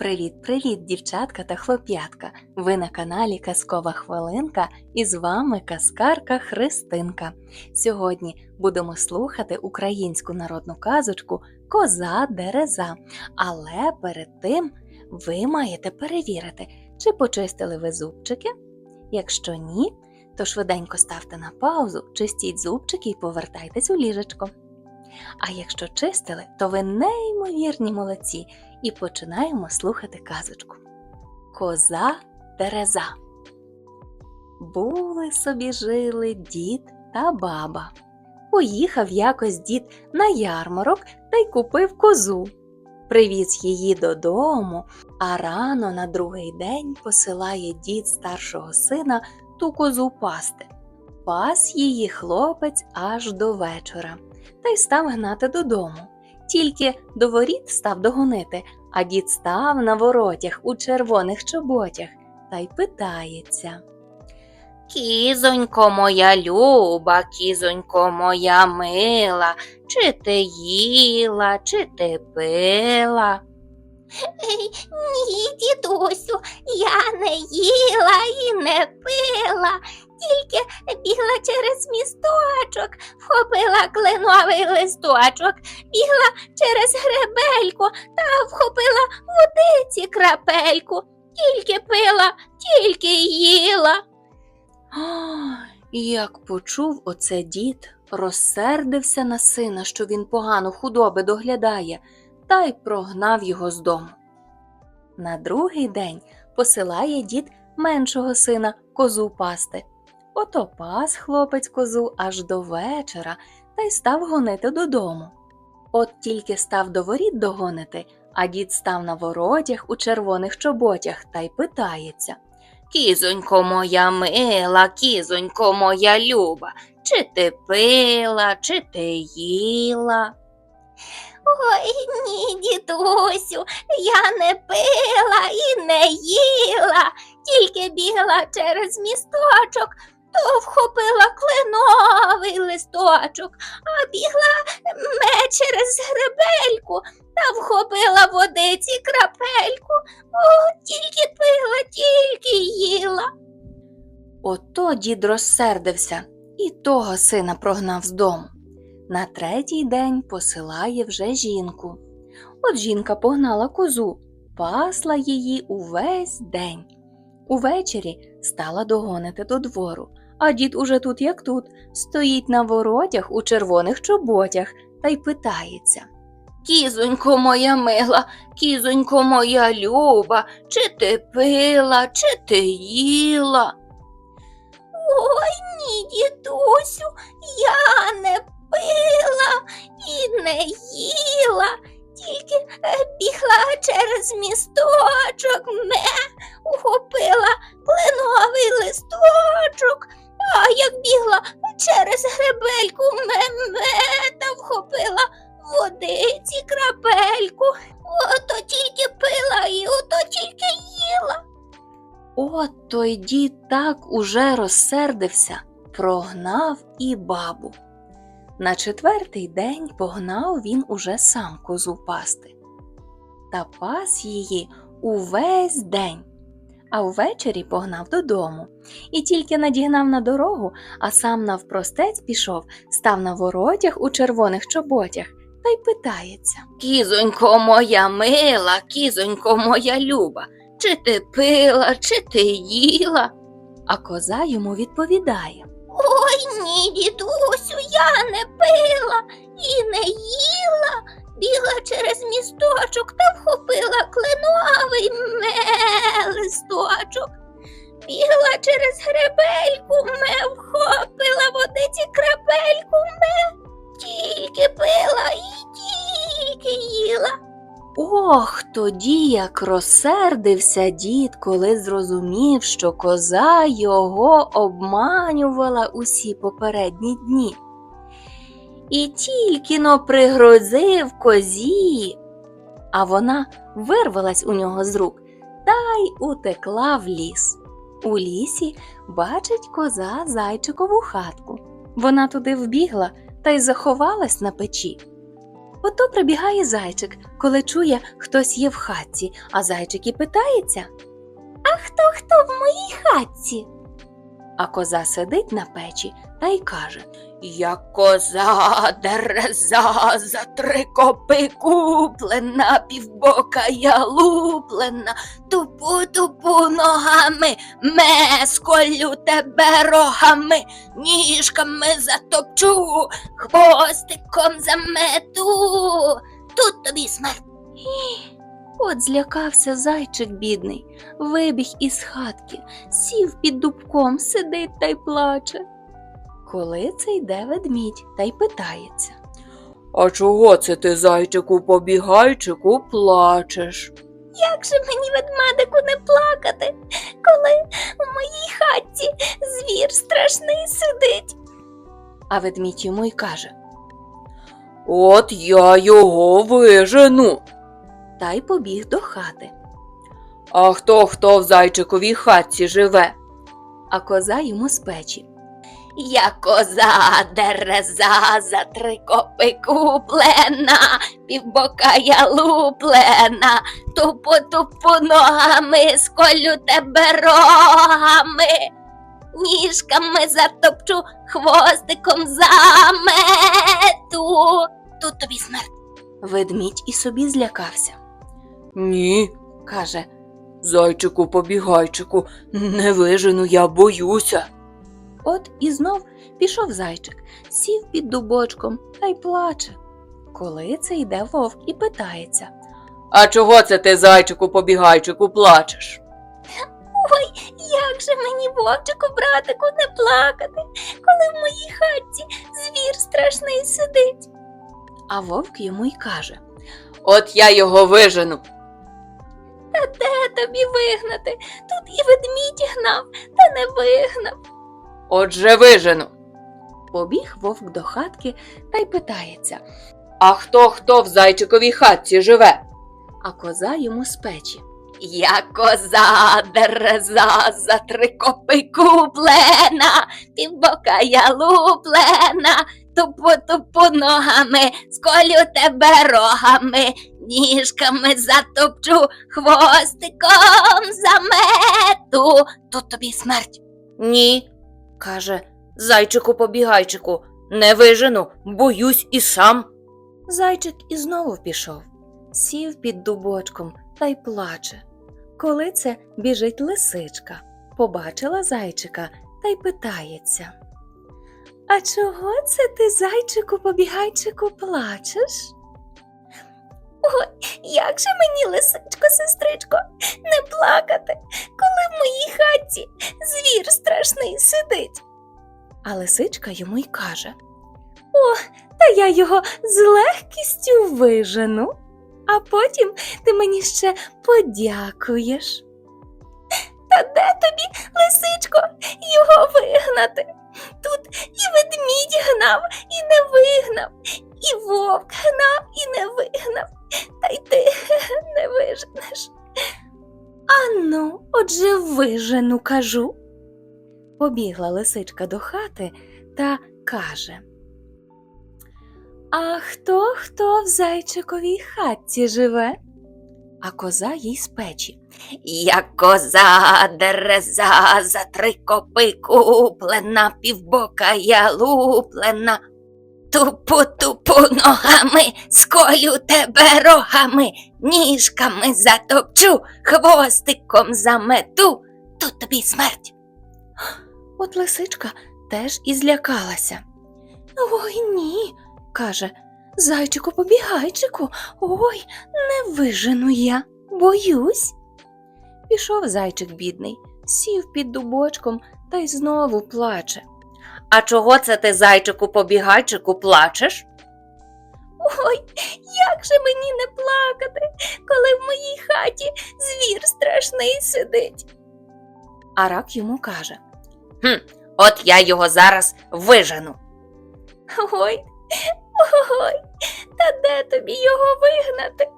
Привіт-привіт, дівчатка та хлоп'ятка! Ви на каналі Казкова Хвилинка і з вами казкарка Христинка. Сьогодні будемо слухати українську народну казочку Коза Дереза. Але перед тим ви маєте перевірити, чи почистили ви зубчики. Якщо ні, то швиденько ставте на паузу, чистіть зубчики і повертайтесь у ліжечко. А якщо чистили, то ви неймовірні молодці і починаємо слухати казочку. Коза Тереза. Були собі жили дід та баба. Поїхав якось дід на ярмарок та й купив козу. Привіз її додому, а рано на другий день посилає дід старшого сина ту козу пасти. Пас її хлопець аж до вечора та й став гнати додому. Тільки до воріт став догонити, а дід став на воротях у червоних чоботях та й питається. Кізонько моя люба, кізонько моя мила, чи ти їла, чи ти пила? Ні, дідусю, я не їла і не пила, тільки бігла через місточок, вхопила кленовий листочок, бігла через гребельку та вхопила водиці крапельку, тільки пила, тільки їла. Як почув оце дід, розсердився на сина, що він погано худоби доглядає, та й прогнав його з дому. На другий день посилає дід меншого сина козу пасти. Ото пас хлопець козу аж до вечора та й став гонити додому. От тільки став до воріт догонити, а дід став на воротях у червоних чоботях та й питається. Кізонько моя мила, кізонько моя люба, чи ти пила, чи ти їла? Ой, ні, дідусю, я не пила і не їла, тільки бігла через місточок, то вхопила кленовий листочок, а бігла ме через гребельку та вхопила водиці крапельку. О, тільки пила, тільки їла. Ото дід розсердився і того сина прогнав з дому. На третій день посилає вже жінку. От жінка погнала козу, пасла її увесь день. Увечері стала догонити до двору, а дід уже тут, як тут, стоїть на воротях у червоних чоботях та й питається. Кізонько моя мила, кізонько моя люба, чи ти пила, чи ти їла? Ой, ні, дідусю, я не пила і не їла, тільки е, бігла через місточок, ме, ухопила кленовий листочок, а як бігла через гребельку ме-ме вхопила водиці крапельку, ото тільки пила і ото тільки їла. От той дід так уже розсердився, прогнав і бабу. На четвертий день погнав він уже сам козу пасти. Та пас її увесь день, а ввечері погнав додому. І тільки надігнав на дорогу, а сам навпростець пішов, став на воротях у червоних чоботях та й питається. Кізонько моя мила, кізонько моя люба, чи ти пила, чи ти їла? А коза йому відповідає. Ой, ні, дідусю, я не пила і не їла. Бігла через місточок та вхопила кленовий ме листочок. Бігла через гребельку ме, вхопила водиці крапельку ме, тільки пила і тільки їла. Ох, тоді як розсердився дід, коли зрозумів, що коза його обманювала усі попередні дні. І тільки но пригрозив козі, а вона вирвалась у нього з рук та й утекла в ліс. У лісі бачить коза зайчикову хатку. Вона туди вбігла та й заховалась на печі. Ото прибігає зайчик, коли чує, хтось є в хатці, а зайчик і питається А хто хто в моїй хатці? А коза сидить на печі та й каже Я коза дереза за три копи куплена, півбока я луплена, тупу тупу ногами, ме сколю тебе рогами, ніжками затопчу, хвостиком замету. Тут тобі смерть. От злякався зайчик бідний, вибіг із хатки, сів під дубком, сидить та й плаче. Коли це йде ведмідь та й питається. А чого це ти, зайчику, побігайчику, плачеш? Як же мені ведмедику не плакати, коли у моїй хатці звір страшний сидить? А ведмідь йому й каже От я його вижену. Та й побіг до хати. А хто хто в зайчиковій хатці живе? А коза йому з печі. Я коза дереза за три копи куплена, півбока я луплена, тупу тупу ногами, сколю тебе рогами, ніжками затопчу, хвостиком замету. Тут тобі смерть. Ведмідь і собі злякався. Ні, Каже, зайчику, побігайчику, не вижену, я боюся. От і знов пішов зайчик, сів під дубочком та й плаче. Коли це йде вовк і питається. А чого це ти, зайчику, побігайчику, плачеш? Ой, Як же мені, вовчику, братику, не плакати, коли в моїй хатці звір страшний сидить? А вовк йому й каже От я його вижену. Та де тобі вигнати? Тут і ведмідь гнав, та не вигнав. Отже вижену. Побіг вовк до хатки та й питається, А хто хто в зайчиковій хатці живе? а коза йому з печі. Я коза дереза за три копи куплена, півбока я луплена, тупу тупу ногами, сколю тебе рогами, ніжками затопчу, хвостиком замету. Тут тобі смерть. Ні, каже, зайчику, побігайчику, не вижену, боюсь і сам. Зайчик і знову пішов, сів під дубочком та й плаче. Коли це біжить лисичка, побачила зайчика та й питається. А чого це ти, зайчику, побігайчику, плачеш? Ой, як же мені, лисичко, сестричко, не плакати, коли в моїй хатці звір страшний сидить. А лисичка йому й каже О, та я його з легкістю вижену, а потім ти мені ще подякуєш. Та де тобі, лисичко, його вигнати? Тут і ведмідь гнав, і не вигнав, і вовк гнав, і не вигнав, та й ти не виженеш. Ану, отже, вижену, кажу. Побігла лисичка до хати та каже. А хто хто в зайчиковій хатці живе? А коза їй з печі. Я коза дереза за три копи куплена, півбока я луплена. Тупу тупу ногами, сколю тебе рогами, ніжками затопчу, хвостиком замету. Тут тобі смерть. От лисичка теж і злякалася. Ой ні, каже, зайчику побігайчику, ой, не вижену я, боюсь. Пішов зайчик бідний, сів під дубочком та й знову плаче. А чого це ти, зайчику, побігайчику, плачеш? Ой, як же мені не плакати, коли в моїй хаті звір страшний сидить. А рак йому каже От я його зараз вижену. Ой, ой, та де тобі його вигнати?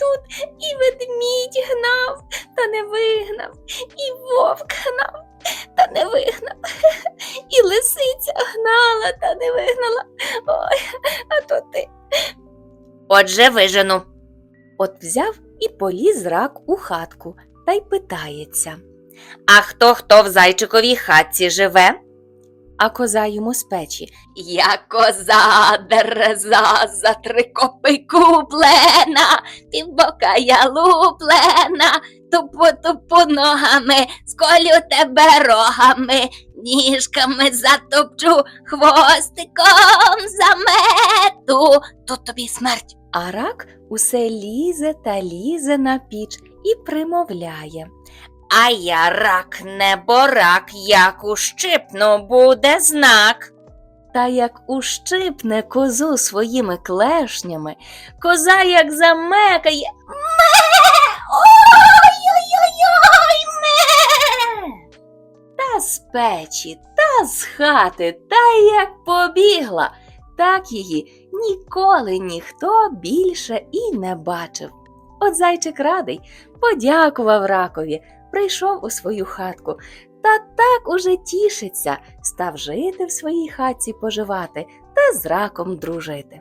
Тут і ведмідь гнав, та не вигнав, і вовк гнав, та не вигнав, і лисиця гнала, та не вигнала. Ой, а то ти. Отже, вижену. От взяв і поліз рак у хатку та й питається. А хто хто в зайчиковій хатці живе? А коза йому з печі. Я коза дереза за три копи куплена, півбока я луплена, тупу тупу ногами, сколю тебе рогами, ніжками затопчу, хвостиком замету, тут тобі смерть. А рак усе лізе та лізе на піч і примовляє. А я рак, не борак, як ущипну буде знак. Та як ущипне козу своїми клешнями, коза як замекає. Ой-ой-ой, ме! Та з печі, та з хати, та як побігла, так її ніколи ніхто більше і не бачив. От зайчик радий, подякував ракові, прийшов у свою хатку та так уже тішиться, став жити в своїй хатці поживати та з раком дружити.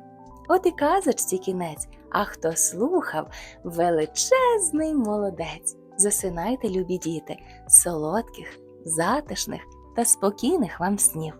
От і казочці кінець, а хто слухав, величезний молодець. Засинайте, любі діти, солодких, затишних та спокійних вам снів.